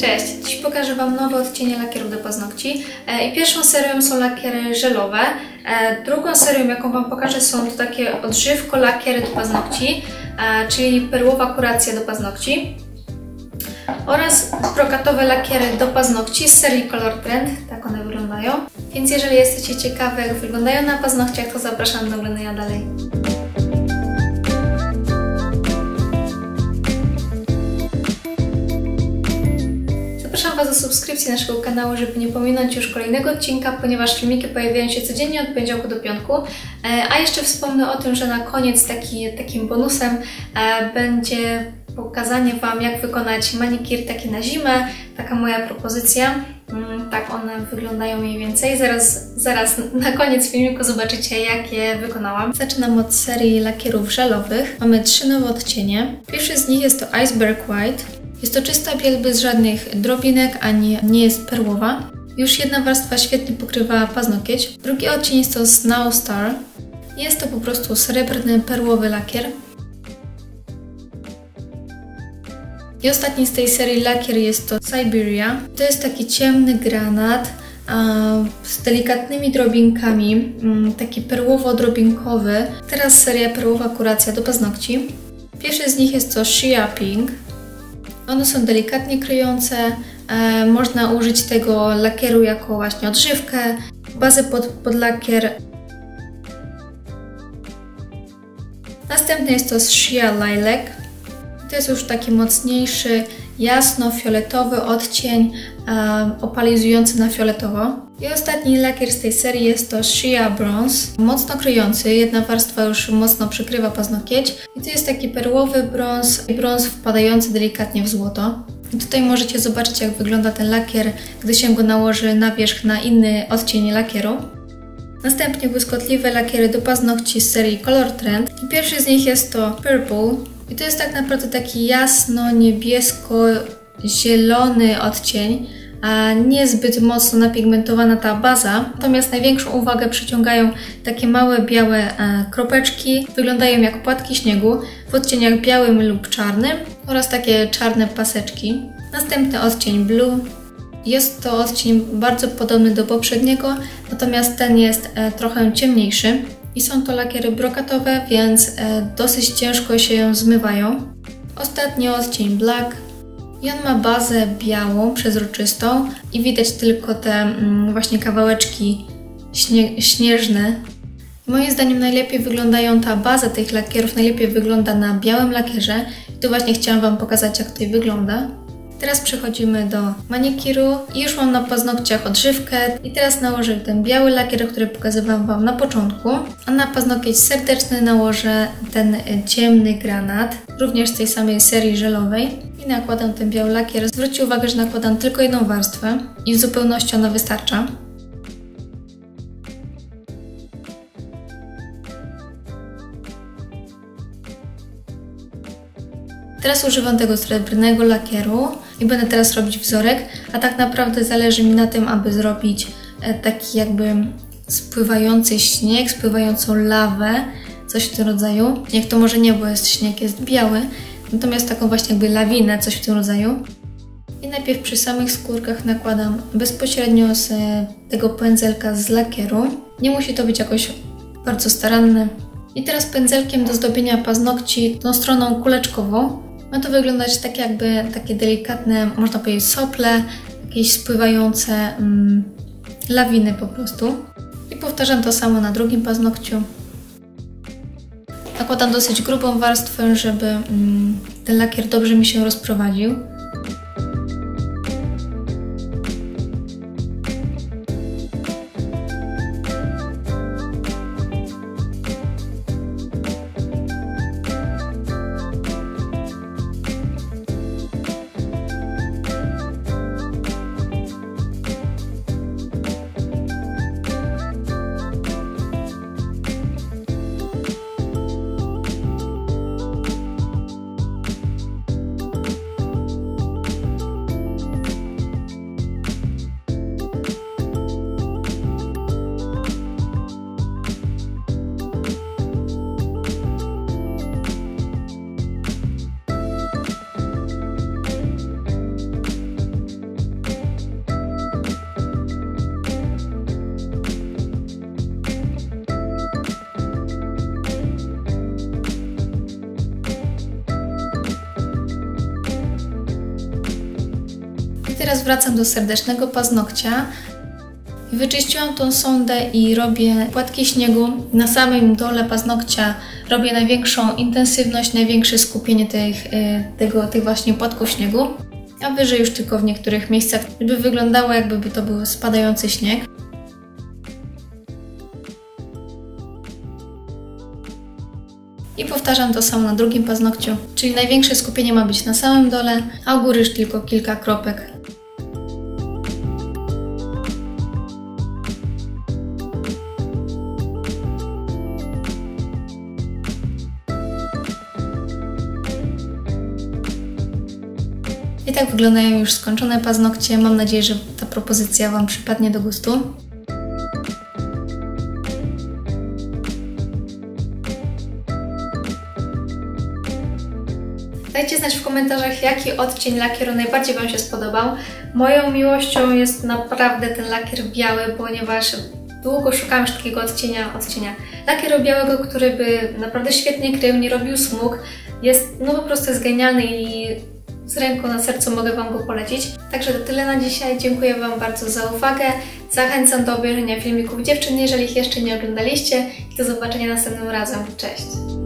Cześć! Dziś pokażę Wam nowe odcienie lakierów do paznokci. E, I pierwszą serią są lakiery żelowe. E, drugą serią, jaką Wam pokażę, są to takie odżywko lakiery do paznokci, e, czyli perłowa kuracja do paznokci. Oraz brokatowe lakiery do paznokci z serii Color Trend. Tak one wyglądają. Więc jeżeli jesteście ciekawe, jak wyglądają na paznokciach, to zapraszam do oglądania dalej. Do subskrypcji naszego kanału, żeby nie pominąć już kolejnego odcinka, ponieważ filmiki pojawiają się codziennie od poniedziałku do piątku. E, a jeszcze wspomnę o tym, że na koniec taki, takim bonusem e, będzie pokazanie Wam, jak wykonać manikir taki na zimę. Taka moja propozycja. Mm, tak one wyglądają mniej więcej. Zaraz, zaraz na koniec filmiku zobaczycie, jak je wykonałam. Zaczynam od serii lakierów żelowych. Mamy trzy nowe odcienie. Pierwszy z nich jest to Iceberg White. Jest to czysta biel bez żadnych drobinek, ani nie jest perłowa. Już jedna warstwa świetnie pokrywa paznokieć. Drugi odcień jest to Snow Star. Jest to po prostu srebrny, perłowy lakier. I ostatni z tej serii lakier jest to Siberia. To jest taki ciemny granat z delikatnymi drobinkami, mm, taki perłowo-drobinkowy. Teraz seria perłowa kuracja do paznokci. Pierwszy z nich jest to Shea Pink. One są delikatnie kryjące. E, można użyć tego lakieru jako właśnie odżywkę, bazę pod, pod lakier. Następny jest to Shea Lilac. To jest już taki mocniejszy, jasno-fioletowy odcień, e, opalizujący na fioletowo. I ostatni lakier z tej serii jest to Shea Bronze, mocno kryjący, jedna warstwa już mocno przykrywa paznokieć. I to jest taki perłowy brąz i brąz wpadający delikatnie w złoto. I tutaj możecie zobaczyć jak wygląda ten lakier, gdy się go nałoży na wierzch na inny odcień lakieru. Następnie błyskotliwe lakiery do paznokci z serii Color Trend. I pierwszy z nich jest to Purple, i to jest tak naprawdę taki jasno-niebiesko-zielony odcień, a niezbyt mocno napigmentowana ta baza. Natomiast największą uwagę przyciągają takie małe białe e, kropeczki. Wyglądają jak płatki śniegu w odcieniach białym lub czarnym oraz takie czarne paseczki. Następny odcień Blue. Jest to odcień bardzo podobny do poprzedniego, natomiast ten jest e, trochę ciemniejszy i są to lakiery brokatowe, więc e, dosyć ciężko się ją zmywają. Ostatni odcień Black i on ma bazę białą, przezroczystą i widać tylko te mm, właśnie kawałeczki śnie śnieżne. Moim zdaniem najlepiej wyglądają ta baza tych lakierów, najlepiej wygląda na białym lakierze. I tu właśnie chciałam Wam pokazać jak tutaj wygląda. Teraz przechodzimy do manikiru i już mam na paznokciach odżywkę i teraz nałożę ten biały lakier, który pokazywałam Wam na początku, a na paznokieć serdeczny nałożę ten ciemny granat, również z tej samej serii żelowej i nakładam ten biały lakier. Zwróćcie uwagę, że nakładam tylko jedną warstwę i w zupełności ona wystarcza. Teraz używam tego srebrnego lakieru i będę teraz robić wzorek, a tak naprawdę zależy mi na tym, aby zrobić e, taki jakby spływający śnieg, spływającą lawę, coś w tym rodzaju. Śnieg to może nie, bo jest śnieg jest biały, natomiast taką właśnie jakby lawinę, coś w tym rodzaju. I najpierw przy samych skórkach nakładam bezpośrednio z tego pędzelka z lakieru. Nie musi to być jakoś bardzo staranne. I teraz pędzelkiem do zdobienia paznokci tą stroną kuleczkową ma to wyglądać tak jakby takie delikatne, można powiedzieć sople, jakieś spływające mm, lawiny po prostu. I powtarzam to samo na drugim paznokciu. Nakładam dosyć grubą warstwę, żeby mm, ten lakier dobrze mi się rozprowadził. Teraz wracam do serdecznego paznokcia. Wyczyściłam tą sondę i robię płatki śniegu. Na samym dole paznokcia robię największą intensywność, największe skupienie tych, y, tego, tych właśnie płatków śniegu. A wyżej już tylko w niektórych miejscach, żeby wyglądało jakby to był spadający śnieg. I powtarzam to samo na drugim paznokciu, czyli największe skupienie ma być na samym dole, a u góry już tylko kilka kropek. I tak wyglądają już skończone paznokcie. Mam nadzieję, że ta propozycja Wam przypadnie do gustu. Dajcie znać w komentarzach, jaki odcień lakieru najbardziej Wam się spodobał. Moją miłością jest naprawdę ten lakier biały, ponieważ długo szukałam już takiego odcienia, odcienia lakieru białego, który by naprawdę świetnie krył, nie robił smug. Jest, no po prostu jest genialny i z ręką na sercu mogę Wam go polecić. Także to tyle na dzisiaj. Dziękuję Wam bardzo za uwagę. Zachęcam do obejrzenia filmików dziewczyn, jeżeli ich jeszcze nie oglądaliście. I do zobaczenia następnym razem. Cześć!